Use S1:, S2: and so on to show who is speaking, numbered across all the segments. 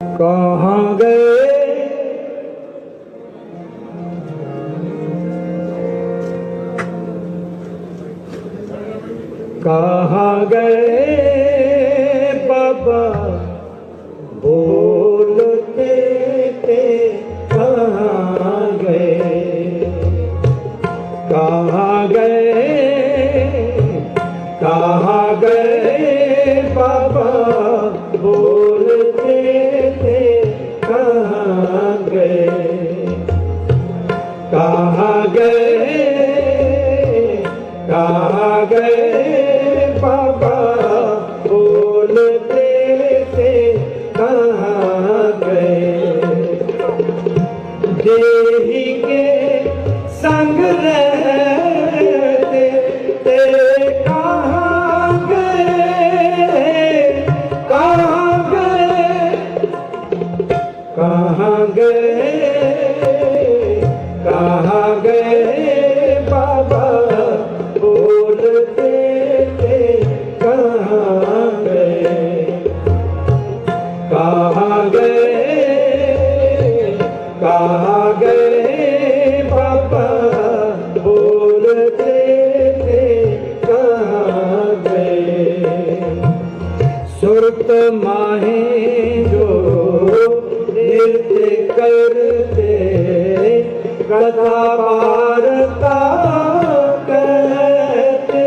S1: ਕਹਾਂ ਗਏ ਕਹਾਂ ਗਏ ਬਾਬਾ ਬੋਲਤੇ ਤੇ ਕਹਾਂ ਗਏ ਕਹਾਂ ਗਏ ਕਹਾਂ ਗਏ ਦੇਖ ਕੇ ਸੰਗ ਰਹਿ कथा वार्ता कहते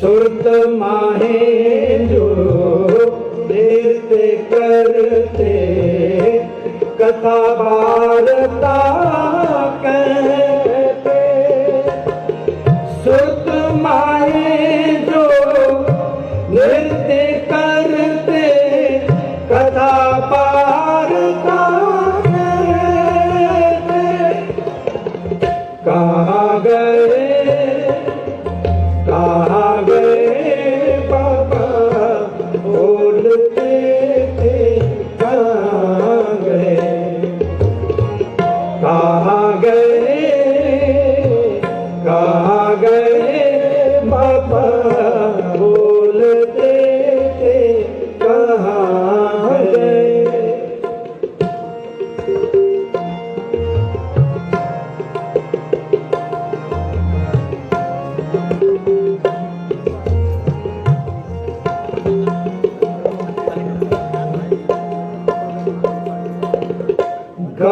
S1: सुरत माहे जो नृत्य करते कथा वार्ता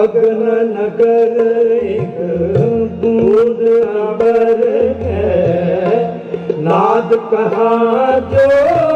S1: नगर है। नाद कहाँ जो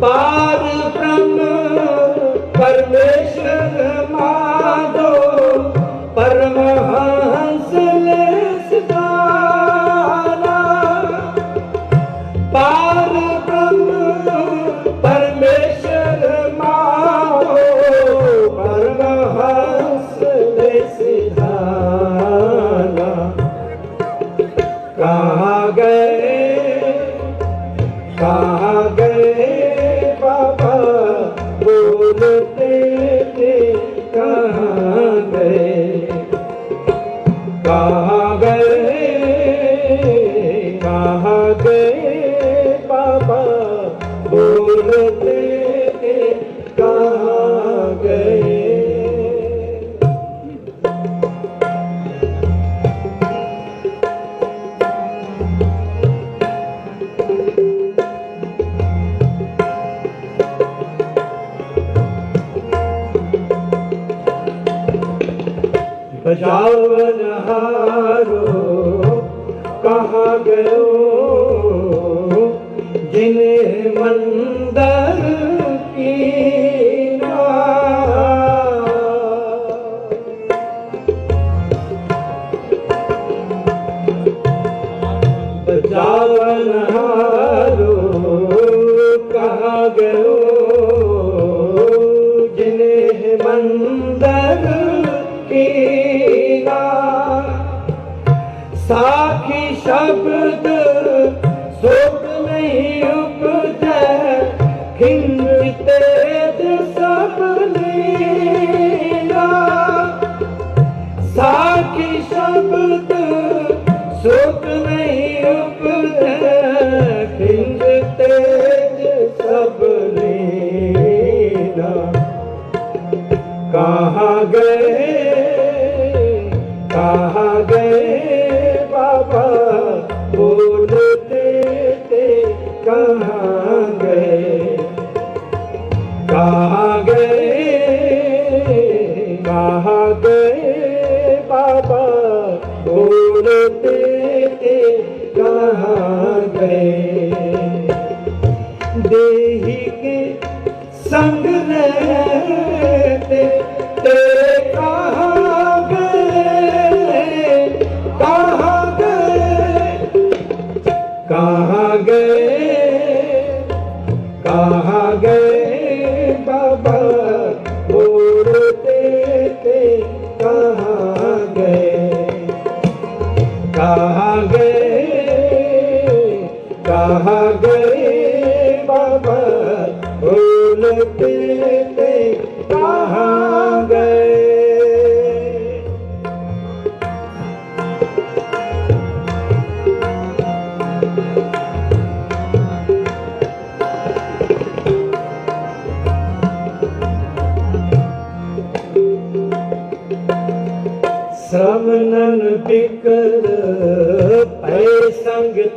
S1: ਪਾਰ ਬ੍ਰਹਮ ਪਰਮੇਸ਼ਰ ਮਾਧੋ ਪਰਮਹੰਸ ਲੇਸਦਾਨਾ ਪਾਰ ਬ੍ਰਹਮ ਪਰਮੇਸ਼ਰ ਮਾਧੋ ਪਰਮਹੰਸ ਲੇਸਦਾਨਾ ਕਹਾ ਗਏ कहाँ गयो जिन्हें मंदर की बजावन हारो कहाँ कहाँ गयो जिन्हें मंदर कीना साखी ਸਾਖੀ ਸ਼ਬਦ ਸੁਖ ਨਹੀਂ ਉਪਜੈ ਖਿੰਦਤੇ ਸਭ ਲੀਲਾ। ਸਾਖੀ ਸ਼ਬਦ ਸੁਖ ਨਹੀਂ ਉਪਜੈ ਖਿੰਦਤੇ ਸਭ ਲੀਲਾ। ਕਹਾ ਗਏ संग रहते तेरे कहाँ गए कहाँ गए कहाँ गए कहाँ गए।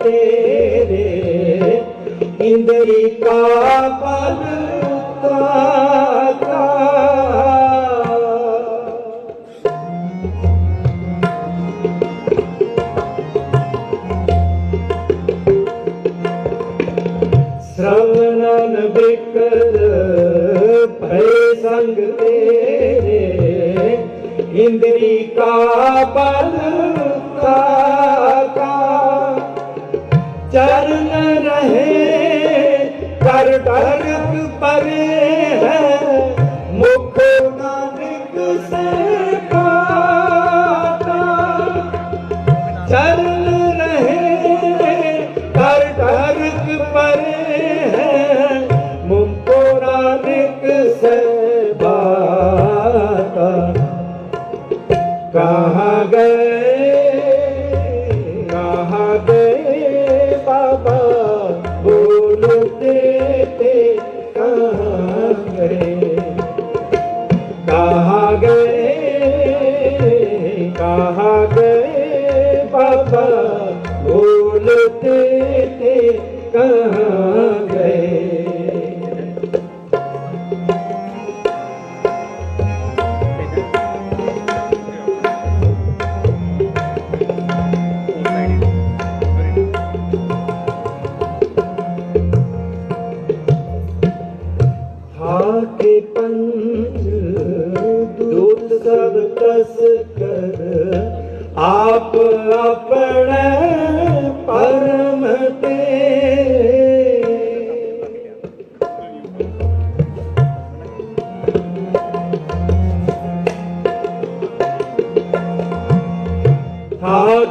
S1: तेरे इंद्री का बल ताका श्रवणन बिकर भय संग तेरे इंद्री का बल ਕਰ ਪਰੇ ਹੈ, ਮੁਖ ਨਾਨਕ ਸੇ ਕਾਟਾ। ਚਰਨ ਰਹੇ ਕਰ ਧਰਕ ਪਰੇ ਹੈ, ਮੁਖ ਨਾਨਕ ਸੇ ਬਾਟਾ। ਕਾ ਸਭ ਤਸ ਕਰ ਆਪ ਆਪਣੇ ਪਰਮ ਤੇ।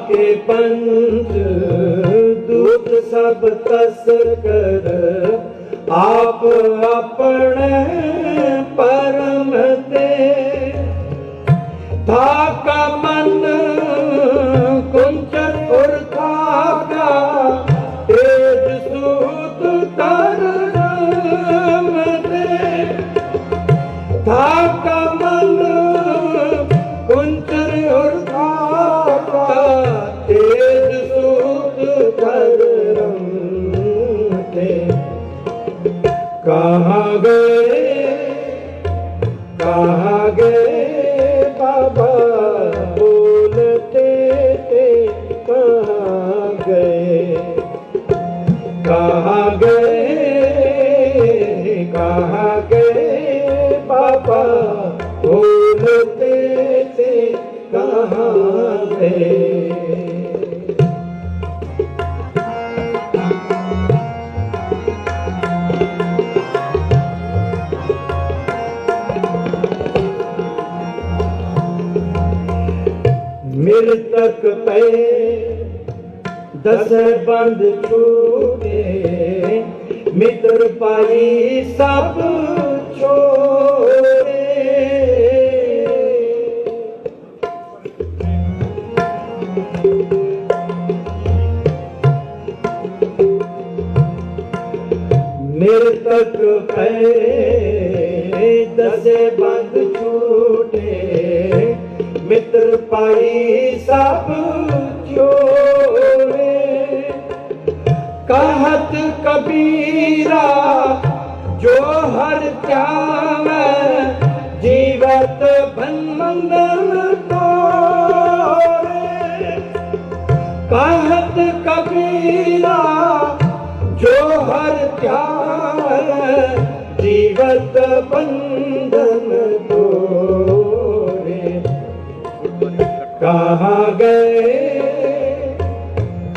S1: ਕੇ ਪੰਜ ਦੁੱਖ ਸਭ ਤਸਰ ਕਰ ਆਪ ਆਪਣੇ ਪਰਮ ਤੇ। ते थाका मन कुंचन उर थाका तेज सूत तरम ते ਮੇਰੇ ਤੱਕ ਪਏ ਦਸ ਬੰਦ ਛੂਟੇ, ਮਿੱਤਰ ਪਾਈ ਸਭ ਛੋੜੇ। ਮੇਰੇ ਤੱਕ ਪਏ ਦਸੇ ਬੰਦ ਛੂਟੇ ਮਿੱਤਰ ਪਾਈ ਸਭ ਚੋਰੇ। ਕਹਤ ਕਬੀਰਾ ਜੋ ਹਰ ਚਾਵੇ ਜੀਵਤ ਬੰਮੰਗਲ ਤੋਰੇ। ਕਹਤ ਕਬੀਰਾ ਜੋ ਹਰ ਚਾਵੇ ਜੀਵਤ ਬੰਧਨ ਤੋਰੇ। कहाँ गए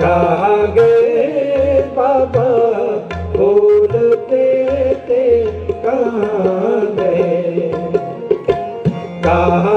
S1: कहाँ गए बाबा बोलते थे कहाँ गए कहाँ